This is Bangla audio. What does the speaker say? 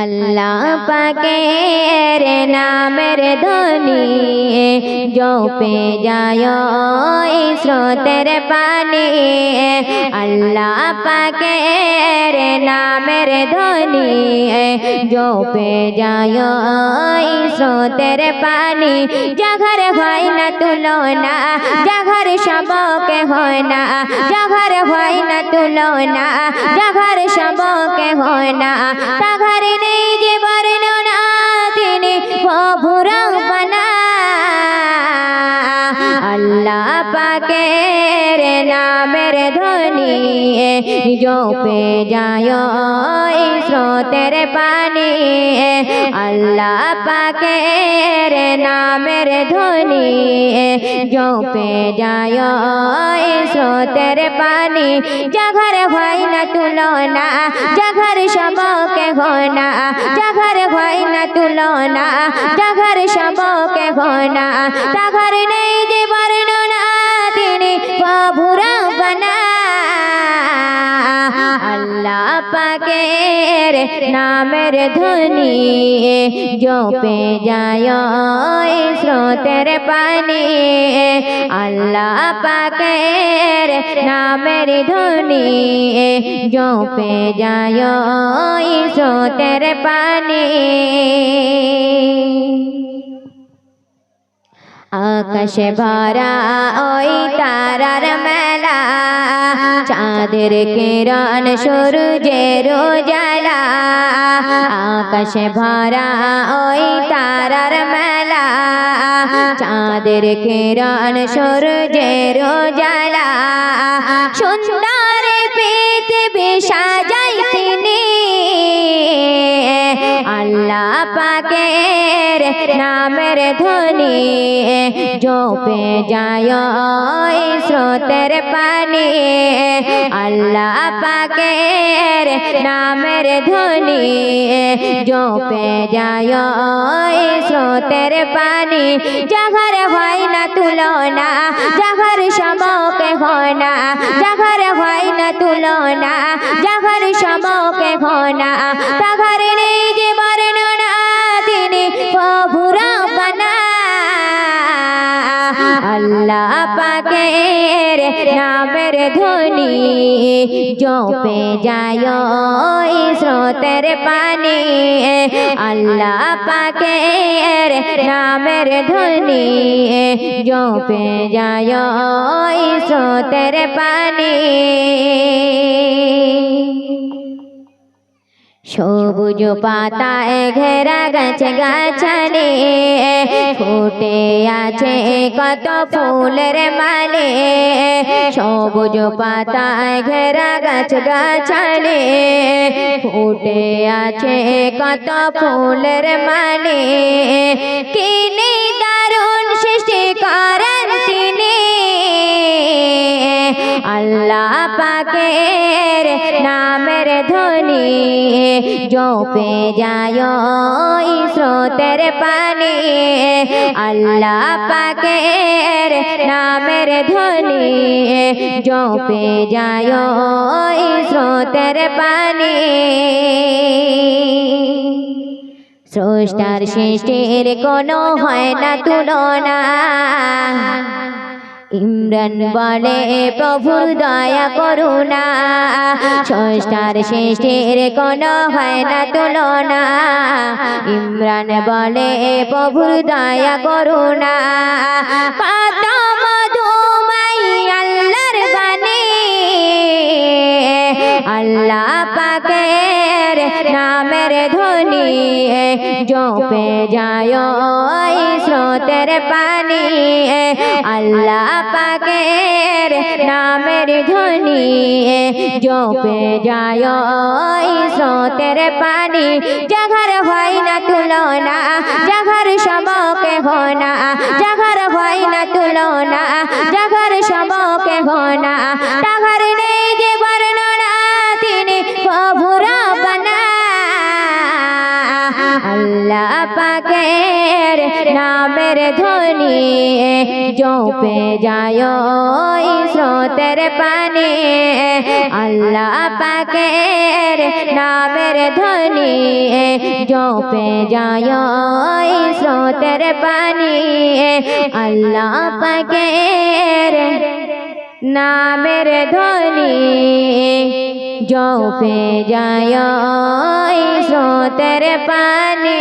আল্লাহ পাকের নামের ধ্বনি জপে যায় স্রোতের পানি। আল্লাহ পাকের নামের ধ্বনি জপে যায় স্রোতের পানি। জাঘর হয় না তুলনা জাঘর সবকে হয় না জাঘর হয় না তুলনা জাঘর সবকে হয় না। তাঘর নেই ধ্বনি জপে যায় স্রোতের পানি আল্লাহ পাকের নামের ধ্বনি জপে যায় স্রোতের পানি জাঘর হয় না তুলনা জাঘর সবকে হয় না জাঘর হয় না তুলনা জাঘর সবকে হয় না তাঘর নেই পাকের নামের ধ্বনি জপে যায় স্রোতের পানি। আল্লাহ পাকের নামের ধ্বনি জপে যায় স্রোতের পানি। আকাশে ভরা ওই তারার মেলা, চাঁদের কিরণ সূর্যের জ্বালা আকাশে ভরা ওই তারার মেলা, চাঁদের কিরণ সূর্যের জ্বালা সুন্দর পৃথিবী তিনি আল্লাহ পাকের নামের ধ্বনি জপে যায় স্রোতের পানি। আল্লাহ পাকের নামের ধ্বনি জপে যায় স্রোতের পানি। জাঘর হয় না তুলনা জাঘর সমকে হয় যাঘর হয় না তুলনা যাঘর সমকে ঘনা। তাঘর নেই যে নামের ধ্বনি জপে যায় স্রোতের পানি। আল্লাহ পাকের নামের ধ্বনি জপে যায় স্রোতের পানি। সবুজ পাতায় ঘেরা গাছ গাছালি ফুটে আছে কত ফুলের মালে। সবুজ পাতায় ঘেরা গাছ গাছালি ফুটে আছে কত ফুলের মালে। কিনে দারুণ সৃষ্টি করেন আল্লাহ পাকের নামের ধ্বনি জপে যায় স্রোতের পানি। আল্লাহ পাকের নামের ধ্বনি জপে যায় স্রোতের পানি। স্রষ্টার সৃষ্টির কোনো হয় না তুলনা। ইমরান বলে প্রভুর দয়া করুণা ষষ্ঠার শ্রেষ্ঠের কোনো হয় না তুলনা ইমরান বলে প্রভুর দয়া করুণা আল্লাহ পাকের নামের ধ্বনি জপে যায় স্রোতের পানি আল্লাহ পাকের নামের ধ্বনি জপে যায় স্রোতের পানি। জাঘর হয় না তুলনা, জাঘর সবকে হোনা, জাঘর হয় না তুলনা, জাঘর সবকে হোনা। পাকের নামের ধ্বনি, জপে যায় স্রোতের পানি। আল্লাহ পাকের নামের ধ্বনি, জপে যায় স্রোতের পানি। আল্লাহ পাকের নামের ধ্বনি জপে যায় স্রোতের পানি।